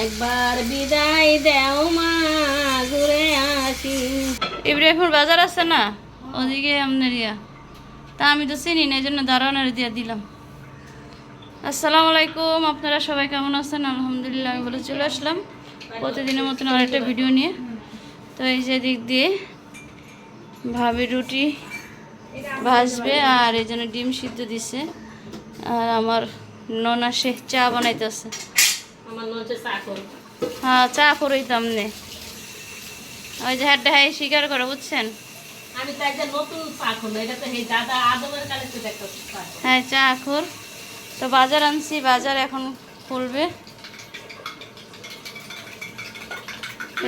একবার বিদায় দেও মা, ঘুরে আসি। ইব্রাহিমপুর বাজার আছে না? ওদিকে আপনার ইয়া। তা আমি তো চিনি না এই জন্য দাঁড়ানোর দিয়ে দিলাম। আসসালামু আলাইকুম, আপনারা সবাই কেমন আছেন? আলহামদুলিল্লাহ, আমি বলে চলে আসলাম। প্রতিদিনের মতন আরেকটা ভিডিও নিয়ে। তো এই যে দিক দিয়ে ভাবি রুটি ভাজবে আর এই জন্য ডিম সিদ্ধ দিছে। আর আমার ননা শেখ চা বানাইতেছে। চা হ্যাঁ চা করইতাম নে ওই যে হ্যাঁ হ্যাঁ স্বীকার করে বুঝছেন? আমি তো একটা নতুন চা এটা তো এই দাদা আদমের কালে তো দেখো হ্যাঁ চা খোর তো বাজার আনছি বাজার এখন খুলবে।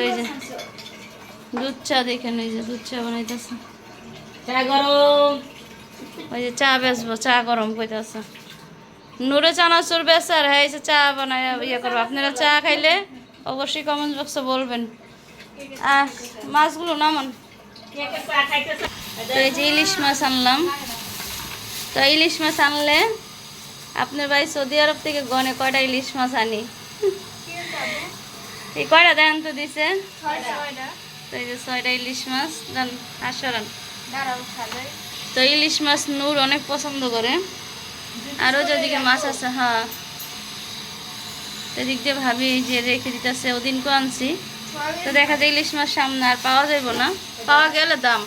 এই যে দুধ চা দেখেন এই যে দুধ চা বানাইতেছে। চা গরম। ওই যে চা বেচবো চা গরম কইতাছে। নুরে চানাচুর বেচে আর হ্যাঁ চা বানায় ইয়ে করব। আপনারা চা খাইলে অবশ্যই কমেন্ট বক্সে বলবেন। আহ, মাছগুলো নামান। তো এই যে ইলিশ মাছ আনলাম। তো ইলিশ মাছ আনলে আপনার ভাই সৌদি আরব থেকে গনে কয়টা ইলিশ মাছ আনি? এই কয়টা দেন তো দিছে? তো এই যে ছয়টা ইলিশ মাছ, দেন আসরান তো ইলিশ মাছ নূর অনেক পছন্দ করে। আরও যেদিকে মাছ আছে হ্যাঁ। এদিক দিয়ে ভাবি যে রেখে দিতেছে ওদিনকে আনছি। তো দেখা যায় ইলিশ মাছ সামনে আর পাওয়া যাইব না। পাওয়া গেলে দাম।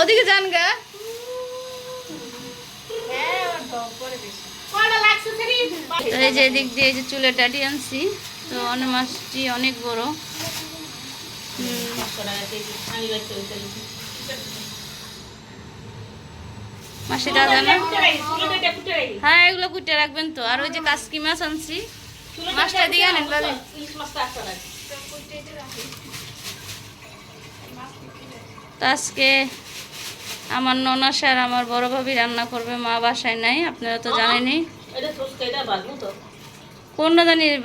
ওদিকে যান গা। তো এই যে এদিক দিয়ে যে চুলে টাটি আনছি, তো অনেক মাছটি অনেক বড় হুম, পাঁচশো টাকা কেজি আমি বেচতে হইতে মাসি দাদা না? হ্যাঁ এগুলো কুটে রাখবেন তো। আর ওই যে কাসকি মাছ আনছি। মাছটা দিয়ে আনেন তো আজকে আমার ননা স্যার আমার বড় ভাবি রান্না করবে মা বাসায় নাই আপনারা তো জানেনই। এটা ছোট এটা বাজবো তো। কোন জানি এই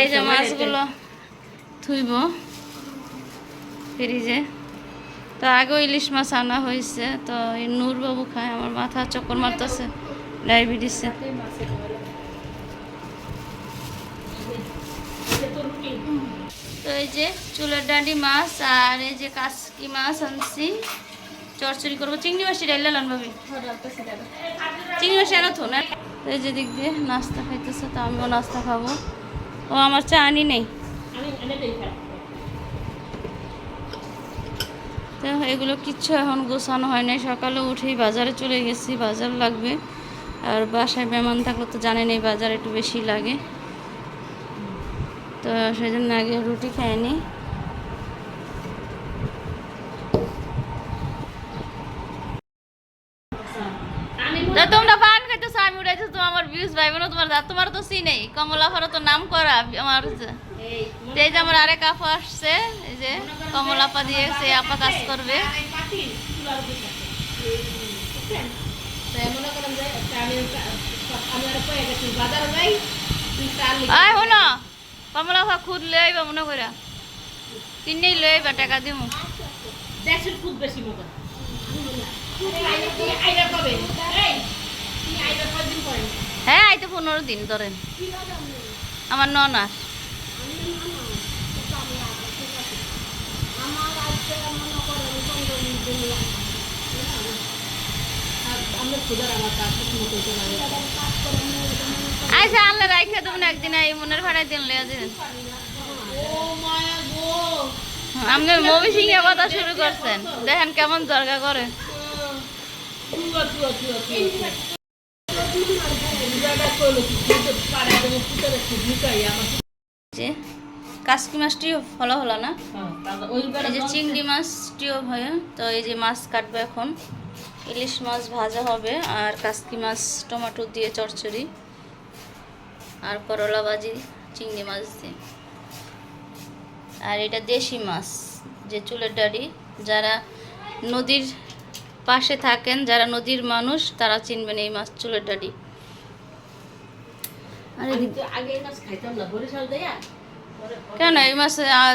এই যে মাছগুলো থুইব ফ্রিজে। তো আগেও ইলিশ মাছ আনা হয়েছে, তো এই নূরবাবু খায়, আমার মাথা চক্কর মারতেছে, ডায়াবেটিসে। তো এই যে চুলের ডাঁডি মাছ আর এই যে কাসকি মাছ আনছি, চরচড়ি করব। চিংড়ি মাছটি ডাইলে লান ভাবি। চিংড়ি মাছ এনো না? তো এই যে দিক দিয়ে নাস্তা খাইতেছে, তো আমিও নাস্তা খাব। ও আমার চা আনি নেই। তো এগুলো কিচ্ছু এখন গোছানো হয় নাই। সকালে উঠেই বাজারে চলে গেছি, বাজার লাগবে। আর বাসায় মেহমান থাকলে তো জানেন এই বাজার একটু বেশি লাগে। তো সেই জন্য আগে রুটি খাই নি। তোমরা পান খাইতেছো, আমি উঠাইছো তো আমার ভিউজ পাইবে না তোমার তোমার তো সি নেই কমলা তো নাম করা আমার এই তো এই যে আমার আরেক আপা আসছে এই যে কমল আপা দিয়ে সে আপা কাজ করবে। মনে। আয় হলো কমলা আপা খুদ লই আইবা মনে কইরা। কিনেই লই আইবা টাকা দিমু। দেশের খুব বেশি হ্যাঁ আইতে পনেরো দিন ধরেন। আমার ননার আইসা আনলে রাইখে দেবেন একদিন, এই মনের ভাড়ায় দিন, লইয়া দিন ও মায়া আপনি মমি সিং এর কথা শুরু করছেন। দেখেন কেমন দরকার করে। রেখে যে কাসকি মাছটিও ফলা হলো না। হ্যাঁ এই যে চিংড়ি মাছটিও হয় তো এই যে মাছ কাটবো এখন। ইলিশ মাছ ভাজা হবে আর কাসকি মাছ টমেটো দিয়ে চচ্চড়ি আর করলা ভাজি চিংড়ি মাছ দিয়ে। আর এটা দেশি মাছ যে চুলের ডাড়ি। যারা নদীর পাশে থাকেন যারা নদীর মানুষ তারা চিনবেন এই মাছ চুলের ডাড়ি। আর আগে মাছ খাইতাম না বরিশাল দেয়া? কেন এই মাছ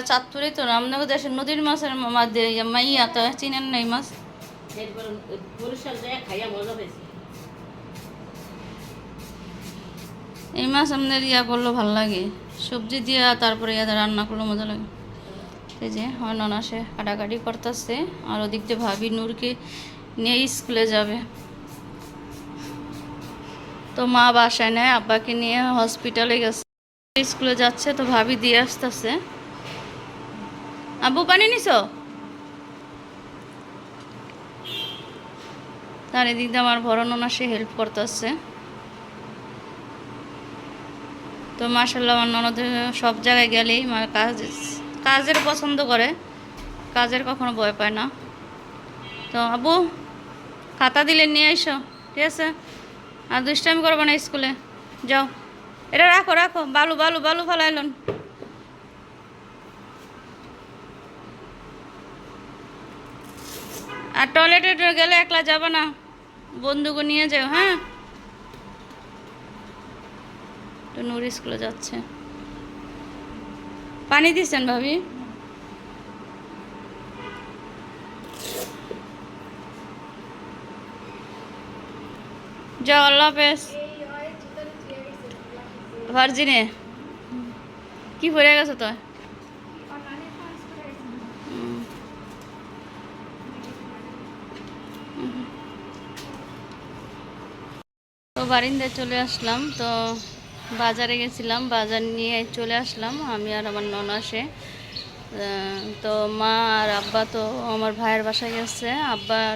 চাঁদপুরে তো আপনাদের দেশের নদীর মাছের মধ্যে মাইয়া তো চিনেন না এই মাছ? এই মাছ আমাদের ইয়া করল ভালো লাগে। সবজি দিয়া তারপরে ইয়া রান্না করলে মজা লাগে। এই যে আমার ননাসে কাটাকাটি করতেছে আর ওদিক দিয়ে ভাবি নূরকে নিয়ে স্কুলে যাবে। তো মা বাসায় নেয় আব্বাকে নিয়ে হসপিটালে গেছে। স্কুলে যাচ্ছে তো ভাবি দিয়ে আসতেছে। আব্বু, পানি নিছো? তার এদিক দিয়ে আমার ননা সে হেল্প করতেছে। তো মাসাল্লাহ আমার ননদের সব জায়গায় গেলেই মানে কাজ, কাজের পছন্দ করে। কাজের কখনো ভয় পায় না। তো আবু খাতা দিলে নিয়ে এসো ঠিক আছে? আর দুষ্টামি করব না স্কুলে। যাও। এটা রাখো রাখো। বালু বালু বালু ফেলাইলন আর টয়লেটে গেলে একলা যাবে না। বন্ধুকে নিয়ে যাও হ্যাঁ? তো নূর স্কুলে যাচ্ছে। পানি দিচ্ছেন ভাবি? যাও আল্লাহ হাফেজ ভার্জিনে? কি পড়ে গেছে তো তো বারিন্দায় চলে আসলাম, তো বাজারে গেছিলাম, বাজার নিয়ে চলে আসলাম, আমি আর আমার ননাসে তো মা আর আব্বা তো আমার ভাইয়ের বাসায় গেছে, আব্বার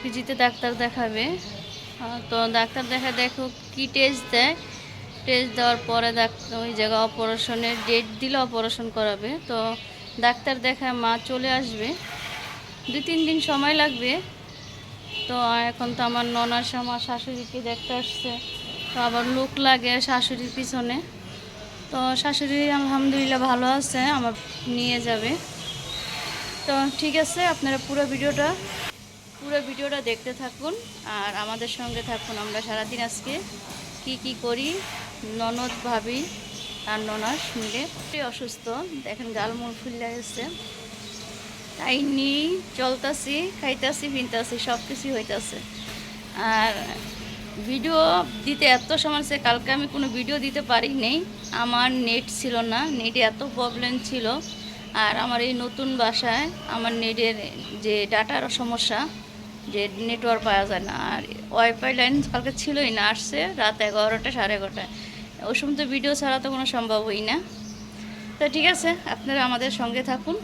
পিজিতে ডাক্তার দেখাবে। তো ডাক্তার দেখা দেখো কি টেস্ট দেয় টেস্ট দেওয়ার পরে ওই জায়গা অপারেশনের ডেট দিলে অপারেশন করাবে। তো ডাক্তার দেখায় মা চলে আসবে। দু তিন দিন সময় লাগবে। তো এখন তো আমার ননাস আমার শাশুড়িকে দেখতে আসছে। তো আবার লোক লাগে শাশুড়ির পিছনে। তো শাশুড়ি আলহামদুলিল্লাহ ভালো আছে, আমার নিয়ে যাবে। তো ঠিক আছে, আপনারা পুরো ভিডিওটা পুরো ভিডিওটা দেখতে থাকুন। আর আমাদের সঙ্গে থাকুন আমরা সারাদিন আজকে। কি কি করি? ননদ ভাবি আর ননাস মিলে খুবই অসুস্থ। দেখেন গালমুল ফুলে গেছে। তাই নিয়ে চলতাছি, খাইতাছি ফিনতাছি সব কিছুই হইতাছে। আর ভিডিও দিতে এত সমস্যা কালকে আমি কোনো ভিডিও দিতে পারি নেই। আমার নেট ছিল না, নেটে এত প্রবলেম ছিল। আর আমার এই নতুন বাসায় আমার নেটের যে ডাটার সমস্যা যে নেটওয়ার্ক পাওয়া যায় না। আর ওয়াইফাই লাইন কালকে ছিলই না আসছে রাত এগারোটা সাড়ে এগারোটায় ওই সময় তো ভিডিও ছাড়া তো কোনো সম্ভব সম্ভবই না। তো ঠিক আছে আপনারা আমাদের সঙ্গে থাকুন।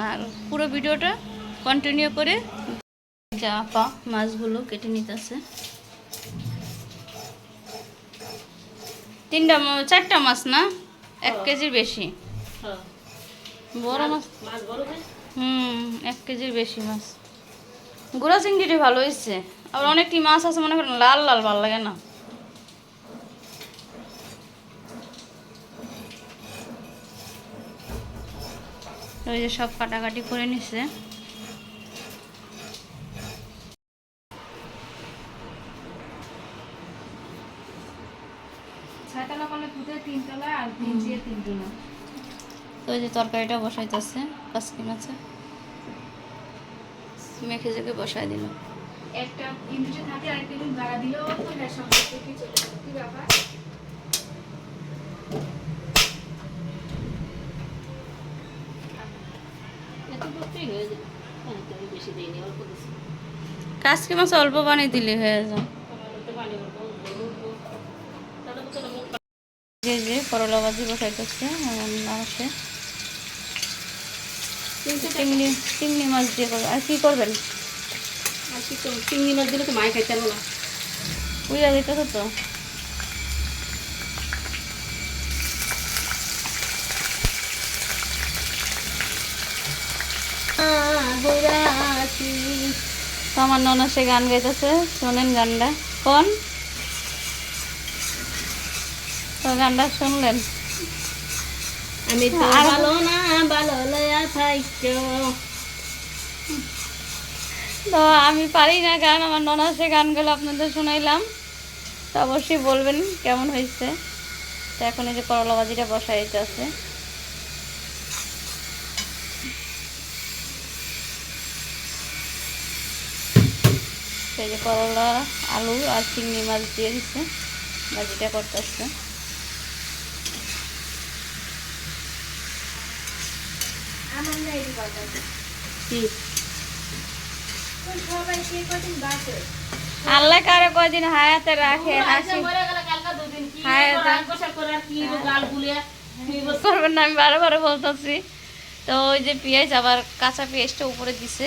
আর পুরো ভিডিওটা কন্টিনিউ করে যা আপা মাছগুলো কেটে নিতেছে। তিনটা চারটা মাছ না? এক কেজির বেশি। বড় মাছ? মাছ বড় হয় হুম এক কেজির বেশি মাছ। গুঁড়া চিংড়িটি ভালো হয়েছে। আবার অনেকটি মাছ আছে মনে করেন লাল লাল ভালো লাগে না। ওই যে সব কাটাকাটি করে নিছে। তো ওই যে তরকারিটা বসাইতেছে কাসকি মাছে মেখে জেখে বসাই দিল। একটা ইউনিটে থাকে আর ইউনিট ভাড়া দিলেও তো গ্যাস সম্পর্কে কি চলে কি ব্যাপার? এত করতেই হয়ে হ্যাঁ, কাসকি মাছ অল্প পানি দিলে হয়ে যায়। যে যে করলা ভাজি বসাইতেছে আমার চিংড়ি চিংড়ি মাছ দিয়ে করবে। আর কি করবেন? আর কি করব? চিংড়ি মাছ দিলে তো মায় খাইতে না। দিতেছে তো? আমার ননা সে গান গাইতেছে। শোনেন গানটা। কোন? তো গানটা শুনলেন। আমি ভালো না ভালো তো আমি পারি না গান, আমার ননা সে গানগুলো আপনাদের শোনাইলাম। তো অবশ্যই বলবেন কেমন হয়েছে। তো এখন এই যে করলা ভাজিটা বসাইতে আছে। সেই যে করলা, আলু আর চিংড়ি মাছ দিয়ে দিচ্ছে ভাজিটা করতেছে আমার না এই কথা কি সবাই কে কদিন বাসে আল্লাহ কারে কয়দিন হায়াতে রাখে হাসি মরে গেলে কালকা দুদিন কি হায় করব, তা- রাগ গোসা করে আর কি গাল গুলিয়ে কি বলব? করবেন না আমি বারে বারে বলতেছি। তো ওই যে পেঁয়াজ আবার কাঁচা পেঁয়াজটা উপরে দিছে।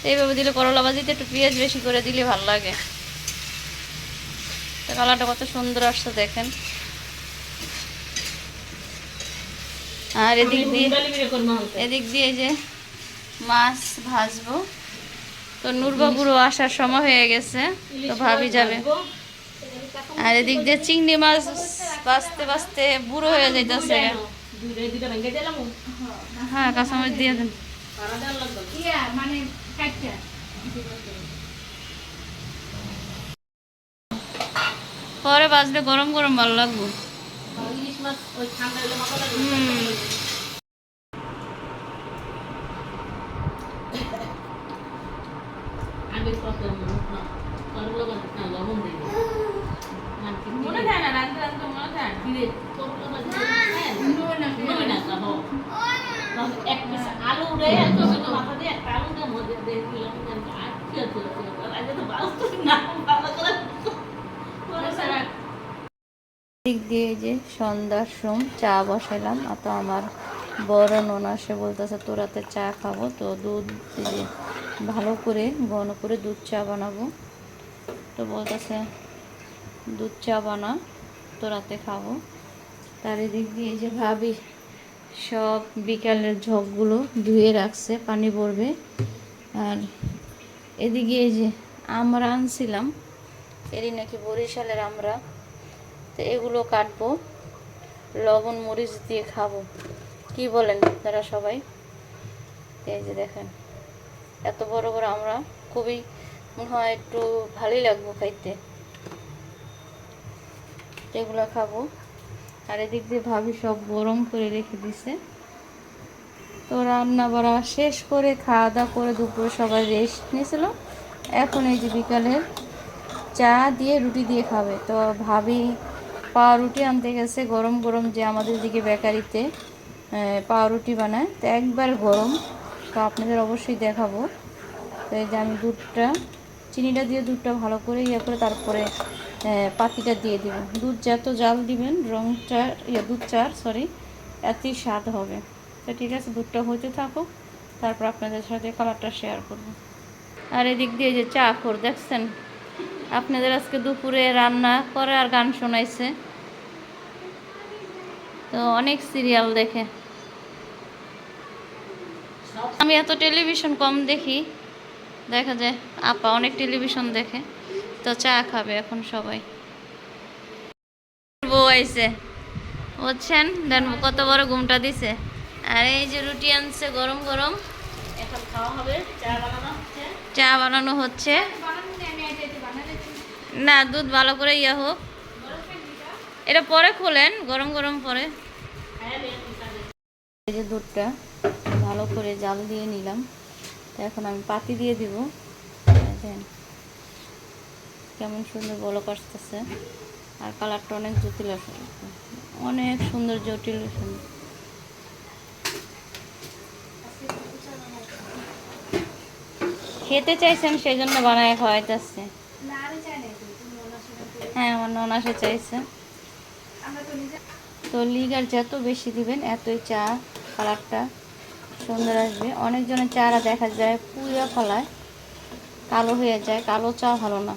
তো এইভাবে দিলে করলা ভাজিতে একটু পেঁয়াজ বেশি করে দিলে ভালো লাগে। তো কালারটা কত সুন্দর আসছে দেখেন। আর এদিক দিয়ে। এদিক দিয়ে যে মাছ ভাজবো। তো নুরবাবুরও আসার সময় হয়ে গেছে তো ভাবি যাবে। আর এদিক দিয়ে চিংড়ি মাছ বাঁচতে বাঁচতে বুড়ো হয়ে যাইতেছে। হ্যাঁ কাঁচামরিচ দিয়ে দেন। মানে পরে বাজলে গরম গরম ভালো লাগবো। ওই ঠান্ডা হলে মাথা লাগবে হুম। আমি কত করগুলো বাজে না লবণ দিই মনে থাকে না রাতে রাতে মনে থাকে ফিরে করগুলো বাজে হ্যাঁ নয় না তো হো এক পিস আলু রে এত ছোট মাথা দিয়ে একটা আলু দিয়ে মধ্যে দিয়ে দিলাম আর কি আছে আজ তো বাস্তব না ভালো করে করে সারা দিক দিয়ে যে সন্ধ্যার সম, চা বসাইলাম। আর তো আমার বড় নন আসে বলতেছে তোরাতে চা খাব, তো দুধ এই যে ভালো করে, ঘন করে দুধ চা বানাবো। তো বলতেছে, দুধ চা বানা তোরাতে খাব। তার এদিক দিয়ে যে ভাবি, সব বিকালের ঝকগুলো ধুয়ে রাখছে, পানি পড়বে আর এদিকে এই যে আমরা আনছিলাম, এরই নাকি বরিশালের আমরা। তো এগুলো কাটবো। লবণ, মরিচ দিয়ে খাব। কি বলেন আপনারা সবাই? এই যে দেখেন, এত বড় বড় আমরা খুবই মনে হয় একটু ভালোই লাগবো খাইতে। এগুলো খাব। আর এদিক দিয়ে ভাবি সব গরম করে রেখে দিছে। তো রান্না বাড়া শেষ করে খাওয়া দাওয়া করে দুপুরে সবাই রেস্ট নিয়েছিল। এখন এই যে বিকালের চা দিয়ে রুটি দিয়ে খাবে। তো ভাবি পাউরুটি আনতে গেছে, গরম গরম যে আমাদের দিকে বেকারিতে পাউরুটি বানায়। তো একবার গরম, তো আপনাদের অবশ্যই দেখাবো। তো এই যে আমি দুধটা, চিনিটা দিয়ে দুধটা ভালো করে ইয়ে করে তারপরে পাতিটা দিয়ে দিব। দুধ যত জাল দিবেন, রংটা ইয়ে দুধ চার সরি এতই স্বাদ হবে। তো ঠিক আছে, দুধটা হইতে থাকুক, তারপর আপনাদের সাথে কালারটা শেয়ার করব। আর এদিক দিয়ে যে চা খোর, দেখছেন? আপনাদের আজকে দুপুরে রান্না করে আর গান শোনাইছে। তো অনেক সিরিয়াল দেখে। আমি এত টেলিভিশন কম দেখি দেখা যায় আপা অনেক টেলিভিশন দেখে তো চা খাবে এখন সবাই। বউ আইছে বুঝছেন? দেন কত বড় ঘুমটা দিছে। আর এই যে রুটি আনছে গরম গরম এখন খাওয়া হবে চা বানানো হচ্ছে। চা বানানো হচ্ছে বানানো নেই আমি এটা একটু বানালে না, দুধ ভালো করে ইয়ে হোক। এটা পরে খোলেন, গরম গরম পরে। এই যে দুধটা, ভালো করে জাল দিয়ে নিলাম। এখন আমি পাতি দিয়ে দিব। দেখেন কেমন সুন্দর বলক আসতেছে। আর কালারটা অনেক জটিল অনেক সুন্দর, জটিল খেতে চাইছেন সেই জন্য বানায় খাওয়াইতেছে না আমি চাই না তুমি তুমি ওনার সাথে করে- হ্যাঁ আমার ননাসে চাইছে। তো লিগার যত বেশি দিবেন, এতই চা কালারটা সুন্দর আসবে। অনেকজনের চারা দেখা যায় পুরা ফলায়, কালো হয়ে যায়, কালো চা ভালো না।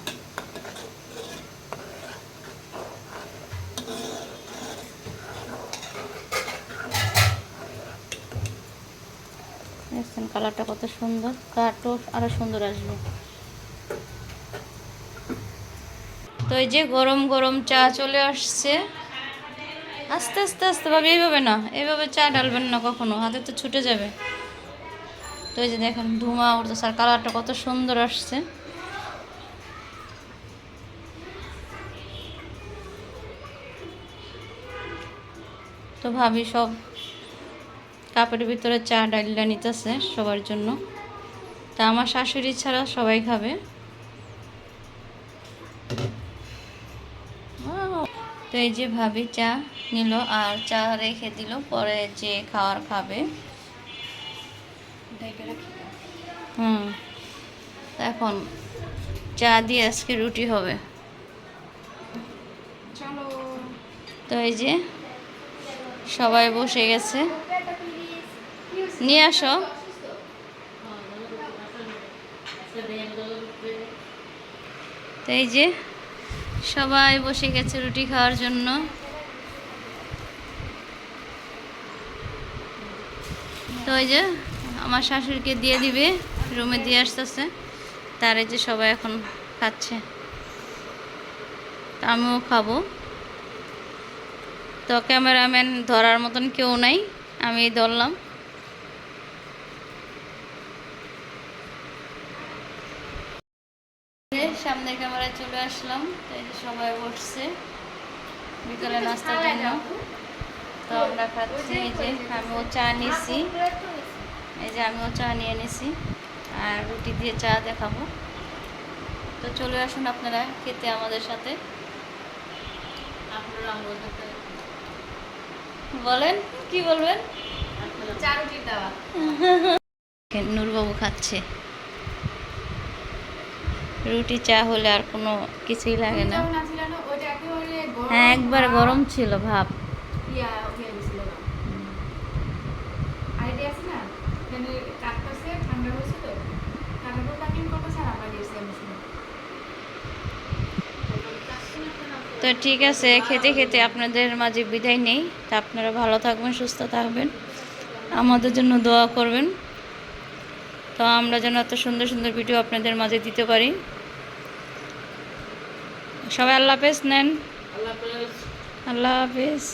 কালারটা কত সুন্দর, কাঠও আরও সুন্দর আসবে। তো এই যে গরম গরম চা চলে আসছে। আস্তে আস্তে আস্তে, ভাবে, এইভাবে না, এইভাবে চা ডালবেন না কখনো, হাতে তো ছুটে যাবে। তো এই যে দেখেন ধুমা উঠতেছে আর কালারটা কত সুন্দর আসছে। তো ভাবি সব কাপের ভিতরে চা ডালিটা নিতেছে সবার জন্য। তা আমার শাশুড়ি ছাড়া সবাই খাবে। তো এই যে ভাবি চা নিল আর চা রেখে দিল পরে যে খাওয়ার খাবে। হুম এখন চা দিয়ে আজকে রুটি হবে। তো এই যে সবাই বসে গেছে। নিয়ে আসো। তো এই যে সবাই বসে গেছে রুটি খাওয়ার জন্য। তো এই যে আমার শাশুড়িকে দিয়ে দিবে, রুমে দিয়ে আসতেছে। তার এই যে সবাই এখন খাচ্ছে। তো আমিও খাব। তো ক্যামেরাম্যান ধরার মতন কেউ নাই আমি ধরলাম। সামনের ক্যামেরায় চলে আসলাম। তো এই যে সবাই বসছে বিকালে নাস্তার জন্য। তো আমরা খাচ্ছি এই যে আমিও চা নিয়েছি এই যে আমিও চা নিয়ে নিছি আর রুটি দিয়ে চা দেখাবো। তো চলে আসুন আপনারা খেতে আমাদের সাথে। বলেন কি বলবেন? নূরবাবু খাচ্ছে। রুটি চা হলে আর কোনো কিছুই লাগে না। হ্যাঁ একবার গরম ছিল ভাব। তো। ঠিক আছে খেতে খেতে আপনাদের মাঝে বিদায় নেই। তা আপনারা ভালো থাকবেন সুস্থ থাকবেন। আমাদের জন্য দোয়া করবেন। তো আমরা যেন এত সুন্দর সুন্দর ভিডিও আপনাদের মাঝে দিতে পারি। সবাই আল্লাহ হাফেজ নেন। আল্লাহ হাফেজ।